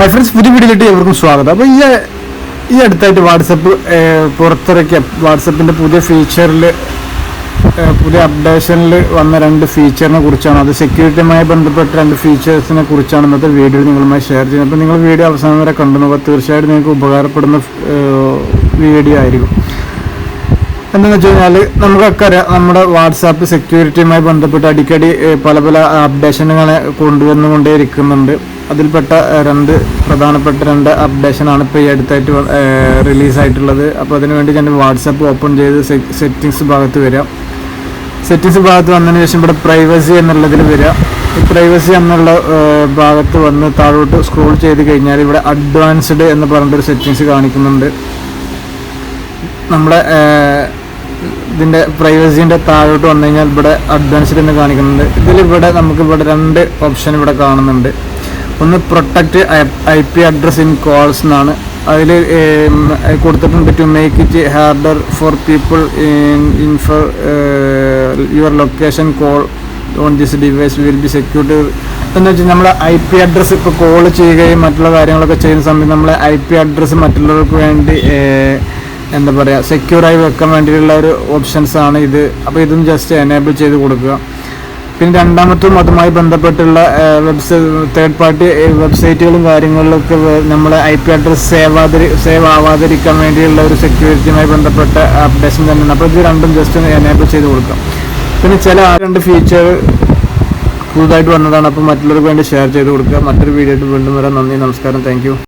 Hi friends പുതിയ വീഡിയോയിലേക്ക് എവർക്കും സ്വാഗതം. അപ്പോൾ ഈ ഈ അടുത്തായിട്ട് വാട്സപ്പ് പുറത്തിറക്കിയ വാട്സപ്പിന്റെ പുതിയ ഫീച്ചറിൽ പുതിയ അപ്ഡേഷനിൽ വന്ന രണ്ട് ഫീച്ചറിനെ കുറിച്ചാണ്. അത് സെക്യൂരിറ്റിയുമായി ബന്ധപ്പെട്ട രണ്ട് ഫീച്ചേഴ്സിനെ കുറിച്ചാണ് ഇന്നത്തെ വീഡിയോ നിങ്ങളുമായി ഷെയർ ചെയ്യുന്നത്. അപ്പോൾ നിങ്ങൾ വീഡിയോ അവസാനം വരെ കണ്ടു തീർച്ചയായിട്ടും നിങ്ങൾക്ക് ഉപകാരപ്പെടുന്ന വീഡിയോ ആയിരിക്കും. എന്താണെന്ന് വെച്ച് കഴിഞ്ഞാൽ നമുക്കൊക്കെ അറിയാം നമ്മുടെ വാട്സാപ്പ് സെക്യൂരിറ്റിയുമായി ബന്ധപ്പെട്ട് അടിക്കടി പല പല അപ്ഡേഷനുകളെ കൊണ്ടുവന്നുകൊണ്ടേ ഇരിക്കുന്നുണ്ട് അതിൽപ്പെട്ട രണ്ട് പ്രധാനപ്പെട്ട രണ്ട് അപ്ഡേഷനാണ് ഇപ്പോൾ ഈ അടുത്തായിട്ട് റിലീസായിട്ടുള്ളത്. അപ്പോൾ അതിനുവേണ്ടി ഞാൻ വാട്സാപ്പ് ഓപ്പൺ ചെയ്ത് സെറ്റിങ്സ് ഭാഗത്ത് വരിക സെറ്റിങ്സ് ഭാഗത്ത് വന്നതിന് ശേഷം ഇവിടെ പ്രൈവസി എന്നുള്ളതിൽ വരിക ഈ പ്രൈവസി എന്നുള്ള ഭാഗത്ത് വന്ന് താഴോട്ട് സ്ക്രോൾ ചെയ്ത് കഴിഞ്ഞാൽ ഇവിടെ അഡ്വാൻസ്ഡ് എന്ന് പറഞ്ഞിട്ടൊരു സെറ്റിങ്സ് കാണിക്കുന്നുണ്ട്. നമ്മുടെ ഇതിന്റെ പ്രൈവസീന്റെ താഴോട്ട് വന്നു കഴിഞ്ഞാൽ ഇവിടെ അഡ്വാൻസ്ഡ് എന്ന് കാണിക്കുന്നുണ്ട്. ഇതിലിവിടെ നമുക്ക് ഇവിടെ രണ്ട് ഓപ്ഷൻ ഇവിടെ കാണുന്നുണ്ട്. ഒന്ന് protect I P address in calls എന്നാണ്. അതിൽ കൊടുത്തിട്ടുണ്ട് to make it harder for people in in for your location call on this device will be secured എന്ന് വെച്ചാൽ നമ്മൾ ഐ പി അഡ്രസ്സ് ഇപ്പോൾ കോൾ ചെയ്യുകയും മറ്റുള്ള കാര്യങ്ങളൊക്കെ ചെയ്യുന്ന സമയത്ത് നമ്മളെ ഐ പി അഡ്രസ്സ് മറ്റുള്ളവർക്ക് വേണ്ടി എന്താ പറയുക സെക്യൂറായി വെക്കാൻ വേണ്ടിയിട്ടുള്ള ഒരു ഓപ്ഷൻസ് ആണ് ഇത്. അപ്പോൾ ഇതും ജസ്റ്റ് എനേബിൾ ചെയ്ത് കൊടുക്കുക. പിന്നെ രണ്ടാമത്തും അതുമായി ബന്ധപ്പെട്ടുള്ള വെബ്സൈറ്റ് തേർഡ് പാർട്ടി വെബ്സൈറ്റുകളും കാര്യങ്ങളിലൊക്കെ നമ്മളെ ഐ പി അഡ്രസ് സേവ് ആതിരി സേവ് ആവാതിരിക്കാൻ വേണ്ടിയുള്ള ഒരു സെക്യൂരിറ്റിയുമായി ബന്ധപ്പെട്ട അപ്ഡേഷൻ തന്നെയാണ്. അപ്പോൾ ഇത് രണ്ടും ജസ്റ്റ് എനേബിൾ ചെയ്ത് കൊടുക്കാം പിന്നെ ചില ആ രണ്ട് ഫീച്ചർ പുതുതായിട്ട് വന്നതാണ്. അപ്പോൾ മറ്റുള്ളവർക്ക് വേണ്ടി ഷെയർ ചെയ്ത് കൊടുക്കുക. മറ്റൊരു വീഡിയോ വീണ്ടും വരാം. നന്ദി നമസ്കാരം. താങ്ക്